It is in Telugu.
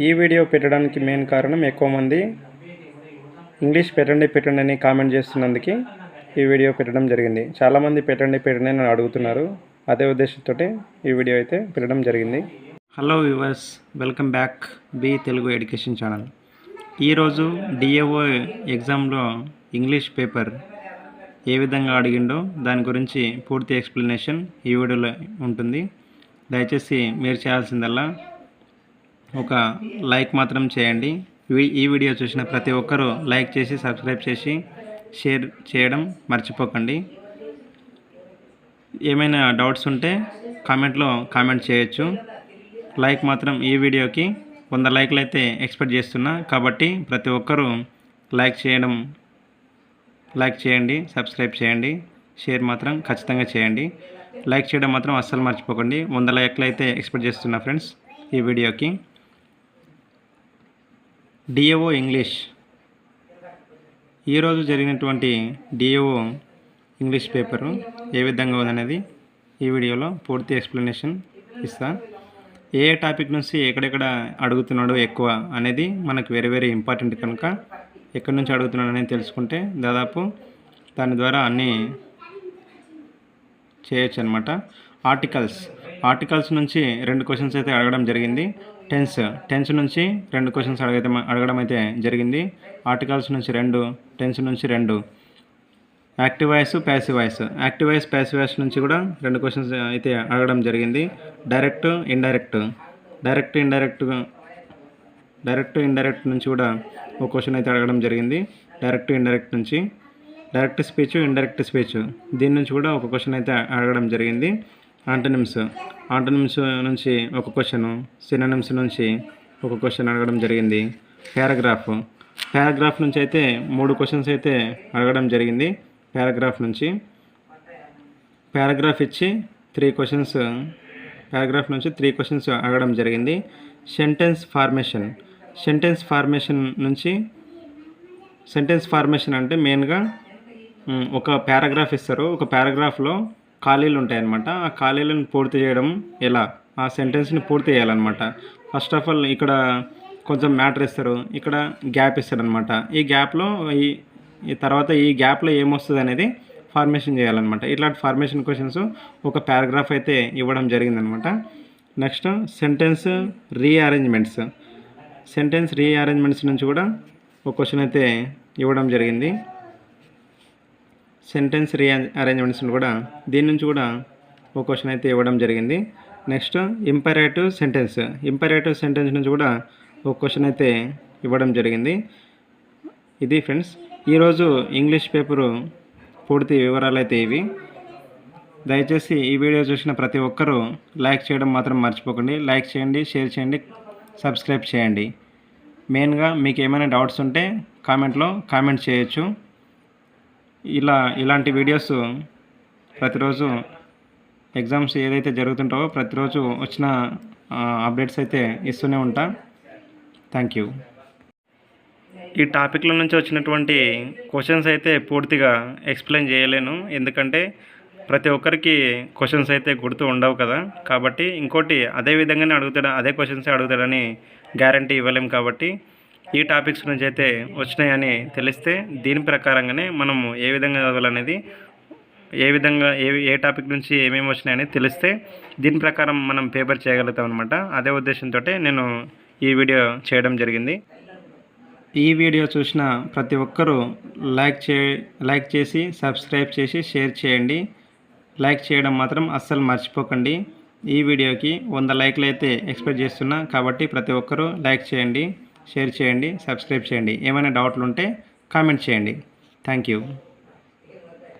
ఈ వీడియో పెట్టడానికి మెయిన్ కారణం ఎక్కువ మంది ఇంగ్లీష్ పెట్టండి పెట్టండి అని కామెంట్ చేస్తున్నందుకు ఈ వీడియో పెట్టడం జరిగింది. చాలామంది పెట్టండి పెట్టండి అని అడుగుతున్నారు. అదే ఉద్దేశంతో ఈ వీడియో అయితే పెట్టడం జరిగింది. Hello viewers welcome back B Telugu education channel ఈరోజు డిఏఓ ఎగ్జామ్లో ఇంగ్లీష్ పేపర్ ఏ విధంగా అడిగిండో దాని గురించి పూర్తి ఎక్స్ప్లెనేషన్ ఈ వీడియోలో ఉంటుంది. దయచేసి మీరు చేయాల్సిందల్లా ఒక లైక్ మాత్రం చేయండి. ఈ వీడియో చూసిన ప్రతి ఒక్కరూ లైక్ చేసి సబ్స్క్రైబ్ చేసి షేర్ చేయడం మర్చిపోకండి. ఏమైనా డౌట్స్ ఉంటే కామెంట్లో కామెంట్ చేయొచ్చు. లైక్ మాత్రం ఈ వీడియోకి వంద లైక్లు అయితే ఎక్స్పెక్ట్ చేస్తున్నా. కాబట్టి ప్రతి ఒక్కరూ లైక్ చేయడం లైక్ చేయండి సబ్స్క్రైబ్ చేయండి షేర్ మాత్రం ఖచ్చితంగా చేయండి. లైక్ చేయడం మాత్రం అస్సలు మర్చిపోకండి. వంద లైక్లు అయితే ఎక్స్పెక్ట్ చేస్తున్నా ఫ్రెండ్స్ ఈ వీడియోకి. DAO English. ఈరోజు జరిగినటువంటి డిఏఓ ఇంగ్లీష్ పేపరు ఏ విధంగా ఉందనేది ఈ వీడియోలో పూర్తి ఎక్స్ప్లెనేషన్ ఇస్తా. ఏ టాపిక్ నుంచి ఎక్కడెక్కడ అడుగుతున్నాడో ఎక్కువ అనేది మనకు వెరీ వెరీ ఇంపార్టెంట్ కనుక ఎక్కడి నుంచి అడుగుతున్నాడు అనేది తెలుసుకుంటే దాదాపు దాని ద్వారా అన్నీ చేయొచ్చు అనమాట ఆర్టికల్స్. ఆర్టికల్స్ నుంచి రెండు క్వశ్చన్స్ అయితే అడగడం జరిగింది. టెన్స్ టెన్స్ నుంచి రెండు క్వశ్చన్స్ అడగైతే అడగడం అయితే జరిగింది. ఆర్టికల్స్ నుంచి రెండు టెన్స్ నుంచి రెండు. Active voice passive voice. Active voice passive voice నుంచి కూడా రెండు క్వశ్చన్స్ అయితే అడగడం జరిగింది. Direct indirect. Direct indirect direct indirect నుంచి కూడా ఒక క్వశ్చన్ అయితే అడగడం జరిగింది. డైరెక్ట్ ఇండైరెక్ట్ నుంచి. Direct speech indirect speech. దీని నుంచి కూడా ఒక క్వశ్చన్ అయితే అడగడం జరిగింది. ఆంటనిమ్స్ ఆంటనిమ్స్ నుంచి ఒక క్వశ్చన్ సినానిమ్స్ నుంచి ఒక క్వశ్చన్ అడగడం జరిగింది. పారాగ్రాఫ్ పారాగ్రాఫ్ నుంచి అయితే మూడు క్వశ్చన్స్ అయితే అడగడం జరిగింది. పారాగ్రాఫ్ నుంచి. పారాగ్రాఫ్ ఇచ్చి త్రీ క్వశ్చన్స్ పారాగ్రాఫ్ నుంచి త్రీ క్వశ్చన్స్ అడగడం జరిగింది. సెంటెన్స్ ఫార్మేషన్ సెంటెన్స్ ఫార్మేషన్ నుంచి సెంటెన్స్ ఫార్మేషన్ అంటే మెయిన్గా ఒక పారాగ్రాఫ్ ఇస్తారు. ఒక పారాగ్రాఫ్లో ఖాళీలు ఉంటాయన్నమాట ఆ ఖాళీలను పూర్తి చేయడం ఎలా? ఆ సెంటెన్స్ని పూర్తి చేయాలన్నమాట. ఫస్ట్ ఆఫ్ ఆల్ ఇక్కడ కొంచెం మ్యాటర్ ఇస్తారు. ఇక్కడ గ్యాప్ ఇస్తారనమాట ఈ గ్యాప్లో ఈ ఈ తర్వాత ఈ గ్యాప్లో ఏమొస్తుంది అనేది ఫార్మేషన్ చేయాలన్నమాట. ఇట్లాంటి ఫార్మేషన్ క్వశ్చన్స్ ఒక పారాగ్రాఫ్ అయితే ఇవ్వడం జరిగిందనమాట next sentence rearrangements. Sentence rearrangements నుంచి కూడా ఒక క్వశ్చన్ అయితే ఇవ్వడం జరిగింది. సెంటెన్స్ రీ అరేంజ్మెంట్స్ కూడా దీని నుంచి కూడా ఒక క్వశ్చన్ అయితే ఇవ్వడం జరిగింది. Next imperative sentence. Imperative sentence నుంచి కూడా ఒక క్వశ్చన్ అయితే ఇవ్వడం జరిగింది. ఇది ఫ్రెండ్స్ ఈరోజు ఇంగ్లీష్ పేపరు పూర్తి వివరాలు అయితే ఇవి. దయచేసి ఈ వీడియో చూసిన ప్రతి ఒక్కరూ లైక్ చేయడం మాత్రం మర్చిపోకండి. లైక్ చేయండి షేర్ చేయండి సబ్స్క్రైబ్ చేయండి. మెయిన్గా మీకు ఏమైనా డౌట్స్ ఉంటే కామెంట్లో కామెంట్ చేయొచ్చు. ఇలా ఇలాంటి వీడియోస్ ప్రతిరోజు ఎగ్జామ్స్ ఏదైతే జరుగుతుంటావో ప్రతిరోజు వచ్చిన అప్డేట్స్ అయితే ఇస్తూనే ఉంటా. Thank you. ఈ టాపిక్ల నుంచి వచ్చినటువంటి క్వశ్చన్స్ అయితే పూర్తిగా ఎక్స్ప్లెయిన్ చేయలేను. ఎందుకంటే ప్రతి ఒక్కరికి క్వశ్చన్స్ అయితే గుర్తు ఉండవు కదా. కాబట్టి ఇంకోటి అదే విధంగానే అడుగుతాడు అదే క్వశ్చన్స్ అడుగుతాడని గ్యారంటీ ఇవ్వలేం కాబట్టి ఈ టాపిక్స్ నుంచి అయితే వచ్చినాయని తెలిస్తే దీని ప్రకారంగానే మనము ఏ విధంగా చదవాలనేది ఏ విధంగా ఏ ఏ టాపిక్ నుంచి ఏమేమి వచ్చినాయని తెలిస్తే దీని ప్రకారం మనం పేపర్ చేయగలుగుతాం అనమాట అదే ఉద్దేశంతో నేను ఈ వీడియో చేయడం జరిగింది. ఈ వీడియో చూసిన ప్రతి ఒక్కరూ లైక్ చే లైక్ చేసి సబ్స్క్రైబ్ చేసి షేర్ చేయండి. లైక్ చేయడం మాత్రం అస్సలు మర్చిపోకండి. ఈ వీడియోకి వంద లైక్లు అయితే ఎక్స్పెక్ట్ చేస్తున్నా కాబట్టి ప్రతి ఒక్కరూ లైక్ చేయండి. షేర్ చేయండి సబ్స్క్రైబ్ చేయండి. ఏమైనా డౌట్లు ఉంటే కామెంట్ చేయండి. Thank you.